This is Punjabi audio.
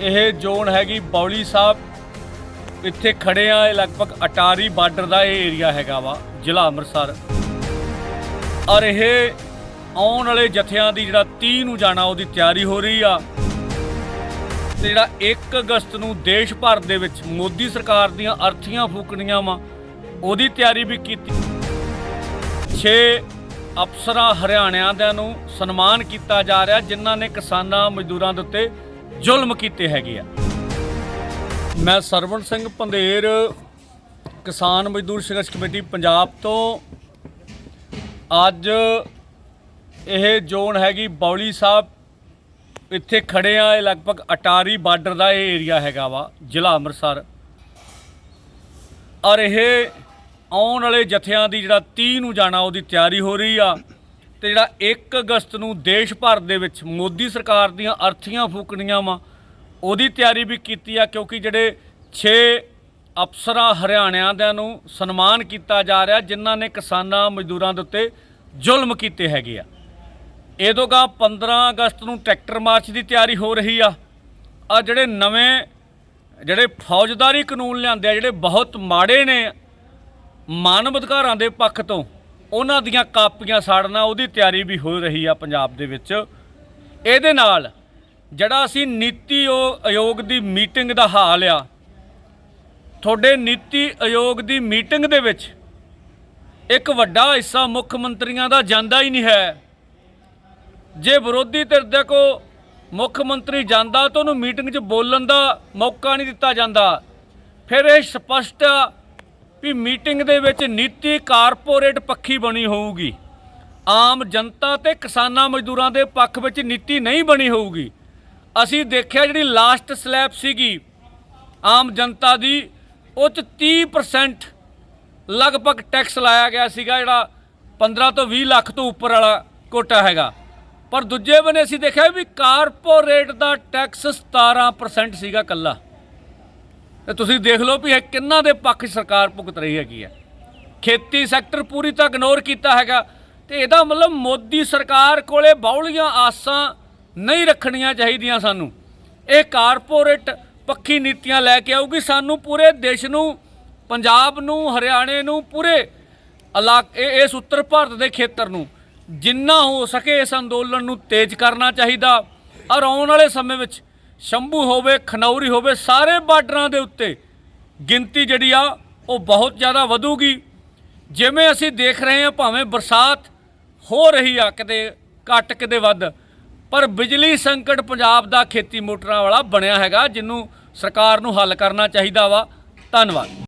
ਇਹ ਜ਼ੋਨ ਹੈਗੀ ਬੌਲੀ ਸਾਹਿਬ। ਇੱਥੇ ਖੜੇ ਆ, ਇਹ ਲਗਭਗ ਅਟਾਰੀ ਬਾਰਡਰ ਦਾ ਇਹ ਏਰੀਆ ਹੈਗਾ ਵਾ, ਜ਼ਿਲ੍ਹਾ ਅੰਮ੍ਰਿਤਸਰ। ਔਰ ਇਹ ਆਉਣ ਵਾਲੇ ਜਥਿਆਂ ਦੀ ਜਿਹੜਾ 30 ਨੂੰ ਜਾਣਾ, ਉਹਦੀ ਤਿਆਰੀ ਹੋ ਰਹੀ ਆ। ਤੇ ਜਿਹੜਾ 1 ਅਗਸਤ ਨੂੰ ਦੇਸ਼ ਭਰ ਦੇ ਵਿੱਚ ਮੋਦੀ ਸਰਕਾਰ ਦੀਆਂ ਅਰਥੀਆਂ ਫੂਕਣੀਆਂ ਵਾ, ਉਹਦੀ ਤਿਆਰੀ ਵੀ ਕੀਤੀ। 6 ਅਫਸਰਾਂ ਹਰਿਆਣਿਆਂ ਦੇ ਨੂੰ ਸਨਮਾਨ ਕੀਤਾ ਜਾ ਰਿਹਾ, ਜਿਨ੍ਹਾਂ ਨੇ ਕਿਸਾਨਾਂ ਮਜ਼ਦੂਰਾਂ ਦੇ ਉੱਤੇ ਜ਼ੁਲਮ ਕੀਤੇ ਹੈਗੇ ਆ। ਮੈਂ ਸਰਵਣ ਸਿੰਘ ਪੰਧੇਰ ਕਿਸਾਨ ਮਜ਼ਦੂਰ ਸੰਘਰਸ਼ ਕਮੇਟੀ, ਪੰਜਾਬ ਤੋਂ। ਅੱਜ ਇਹ ਜ਼ੋਨ ਹੈਗੀ ਬੌਲੀ ਸਾਹਿਬ। ਇੱਥੇ ਖੜੇ ਆ, ਇਹ ਲਗਭਗ ਅਟਾਰੀ ਬਾਰਡਰ ਦਾ ਇਹ ਏਰੀਆ ਹੈਗਾ ਵਾ, ਜ਼ਿਲ੍ਹਾ ਅੰਮ੍ਰਿਤਸਰ। ਔਰ ਇਹ ਆਉਣ ਵਾਲੇ ਜਥਿਆਂ ਦੀ ਜਿਹੜਾ 30 ਨੂੰ ਜਾਣਾ, ਉਹਦੀ ਤਿਆਰੀ ਹੋ ਰਹੀ ਆ। ਤੇ ਜਿਹੜਾ 1 ਅਗਸਤ ਨੂੰ ਦੇਸ਼ ਭਰ ਦੇ ਵਿੱਚ ਮੋਦੀ ਸਰਕਾਰ ਦੀਆਂ ਅਰਥੀਆਂ ਫੂਕਣੀਆਂ ਵਾ, ਉਹਦੀ ਤਿਆਰੀ ਵੀ ਕੀਤੀ ਆ, ਕਿਉਂਕਿ ਜਿਹੜੇ 6 ਅਫਸਰਾਂ ਹਰਿਆਣਿਆਂ ਦੇ ਨੂੰ ਸਨਮਾਨ ਕੀਤਾ ਜਾ ਰਿਹਾ, ਜਿਨ੍ਹਾਂ ਨੇ ਕਿਸਾਨਾਂ ਮਜ਼ਦੂਰਾਂ ਦੇ ਉੱਤੇ ਜ਼ੁਲਮ ਕੀਤੇ ਹੈਗੇ ਆ। ਇਹਦੋਂ ਗਾ 15 ਅਗਸਤ ਨੂੰ ਟਰੈਕਟਰ ਮਾਰਚ ਦੀ ਤਿਆਰੀ ਹੋ ਰਹੀ ਆ। ਆ ਜਿਹੜੇ ਨਵੇਂ, ਜਿਹੜੇ ਫੌਜਦਾਰੀ ਕਾਨੂੰਨ ਲਿਆਂਦੇ ਆ, ਜਿਹੜੇ ਬਹੁਤ ਮਾੜੇ ਨੇ, ਮਾਨਵ ਅਧਿਕਾਰਾਂ ਦੇ ਪੱਖ ਤੋਂ ਉਹਨਾਂ ਦੀਆਂ ਕਾਪੀਆਂ ਸਾੜਨਾ, ਉਹਦੀ ਤਿਆਰੀ ਵੀ ਹੋ ਰਹੀ ਆ ਪੰਜਾਬ ਦੇ ਵਿੱਚ। ਇਹਦੇ ਨਾਲ ਜਿਹੜਾ ਅਸੀਂ ਨੀਤੀ ਆਯੋ- ਆਯੋਗ ਦੀ ਮੀਟਿੰਗ ਦਾ ਹਾਲ ਆ, ਤੁਹਾਡੇ ਨੀਤੀ ਆਯੋਗ ਦੀ ਮੀਟਿੰਗ ਦੇ ਵਿੱਚ ਇੱਕ ਵੱਡਾ ਹਿੱਸਾ ਮੁੱਖ ਮੰਤਰੀਆਂ ਦਾ ਜਾਂਦਾ ਹੀ ਨਹੀਂ ਹੈ। ਜੇ ਵਿਰੋਧੀ ਧਿਰ ਦੇ ਕੋ ਮੁੱਖ ਮੰਤਰੀ ਜਾਂਦਾ ਤਾਂ ਉਹਨੂੰ ਮੀਟਿੰਗ 'ਚ ਬੋਲਣ ਦਾ ਮੌਕਾ ਨਹੀਂ ਦਿੱਤਾ ਜਾਂਦਾ। ਫਿਰ ਇਹ ਸਪਸ਼ਟ ਵੀ ਮੀਟਿੰਗ ਦੇ ਵਿੱਚ ਨੀਤੀ ਕਾਰਪੋਰੇਟ ਪੱਖੀ ਬਣੀ ਹੋਊਗੀ। ਆਮ ਜਨਤਾ ਤੇ ਕਿਸਾਨਾਂ ਮਜ਼ਦੂਰਾਂ ਦੇ ਪੱਖ ਵਿੱਚ ਨੀਤੀ ਨਹੀਂ ਬਣੀ ਹੋਊਗੀ। ਅਸੀਂ ਦੇਖਿਆ ਜਿਹੜੀ ਲਾਸਟ ਸਲੈਬ ਸੀਗੀ, ਆਮ ਜਨਤਾ ਦੀ, ਉਹ 'ਚ 30% ਲਗਭਗ ਟੈਕਸ ਲਾਇਆ ਗਿਆ ਸੀਗਾ, ਜਿਹੜਾ 15 ਤੋਂ 20 ਲੱਖ ਤੋਂ ਉੱਪਰ ਵਾਲਾ ਕੋਟਾ ਹੈਗਾ। ਪਰ ਦੂਜੇ ਬੰਨੇ ਅਸੀਂ ਦੇਖਿਆ ਵੀ ਕਾਰਪੋਰੇਟ ਦਾ ਟੈਕਸ 17% ਸੀਗਾ ਕੱਲਾ ਤੇ ਤੁਸੀਂ ਦੇਖ ਲਓ ਵੀ ਇਹ ਕਿੰਨਾ ਦੇ ਪੱਖ ਸਰਕਾਰ ਭੁਗਤ ਰਹੀ ਹੈਗੀ ਹੈ। ਖੇਤੀ ਸੈਕਟਰ ਪੂਰੀ ਤਾਂ ਇਗਨੋਰ ਕੀਤਾ ਹੈਗਾ। ਤੇ ਇਹਦਾ ਮਤਲਬ ਮੋਦੀ ਸਰਕਾਰ ਕੋਲੇ ਬਹੁਲੀਆਂ ਆਸਾਂ ਨਹੀਂ ਰੱਖਣੀਆਂ ਚਾਹੀਦੀਆਂ ਸਾਨੂੰ। ਇਹ ਕਾਰਪੋਰੇਟ ਪੱਖੀ ਨੀਤੀਆਂ ਲੈ ਕੇ ਆਊਗੀ। ਸਾਨੂੰ ਪੂਰੇ ਦੇਸ਼ ਨੂੰ, ਪੰਜਾਬ ਨੂੰ, ਹਰਿਆਣੇ ਨੂੰ, ਪੂਰੇ ਇਲਾਕੇ ਇਸ ਉੱਤਰ ਭਾਰਤ ਦੇ ਖੇਤਰ ਨੂੰ ਜਿੰਨਾ ਹੋ ਸਕੇ ਇਸ ਅੰਦੋਲਨ ਨੂੰ ਤੇਜ਼ ਕਰਨਾ ਚਾਹੀਦਾ। ਔਰ ਆਉਣ ਵਾਲੇ ਸਮੇਂ ਵਿੱਚ ਸ਼ੰਭੂ ਹੋਵੇ, ਖਨੌਰੀ ਹੋਵੇ, ਸਾਰੇ ਬਾਰਡਰਾਂ ਦੇ ਉੱਤੇ ਗਿਣਤੀ ਜਿਹੜੀ ਆ, ਉਹ ਬਹੁਤ ਜ਼ਿਆਦਾ ਵਧੂਗੀ। ਜਿਵੇਂ ਅਸੀਂ ਦੇਖ ਰਹੇ ਹਾਂ, ਭਾਵੇਂ ਬਰਸਾਤ ਹੋ ਰਹੀ ਆ, ਕਿਤੇ ਘੱਟ, ਕਿਤੇ ਵੱਧ, ਪਰ ਬਿਜਲੀ ਸੰਕਟ ਪੰਜਾਬ ਦਾ ਖੇਤੀ ਮੋਟਰਾਂ ਵਾਲਾ ਬਣਿਆ ਹੈਗਾ ਜਿਹਨੂੰ ਸਰਕਾਰ ਨੂੰ ਹੱਲ ਕਰਨਾ ਚਾਹੀਦਾ ਵਾ। ਧੰਨਵਾਦ।